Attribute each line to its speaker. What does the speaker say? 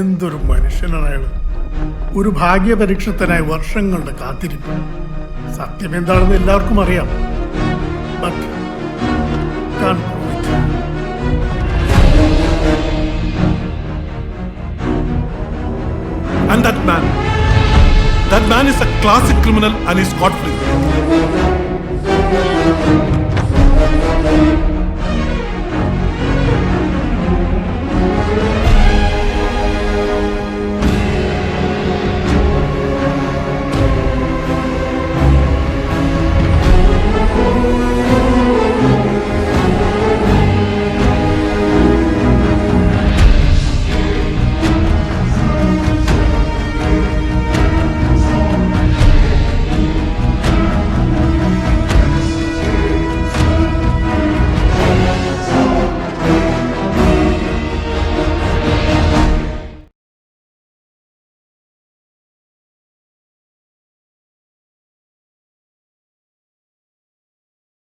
Speaker 1: എന്തൊരു മനുഷ്യനാണ് അയാൾ ഒരു ഭാഗ്യപരീക്ഷത്തിനായി വർഷങ്ങളുടെ കാത്തിരിപ്പ് സത്യം എന്താണെന്ന് എല്ലാവർക്കും അറിയാം but.
Speaker 2: And that man, that man is a classic criminal and is scot free.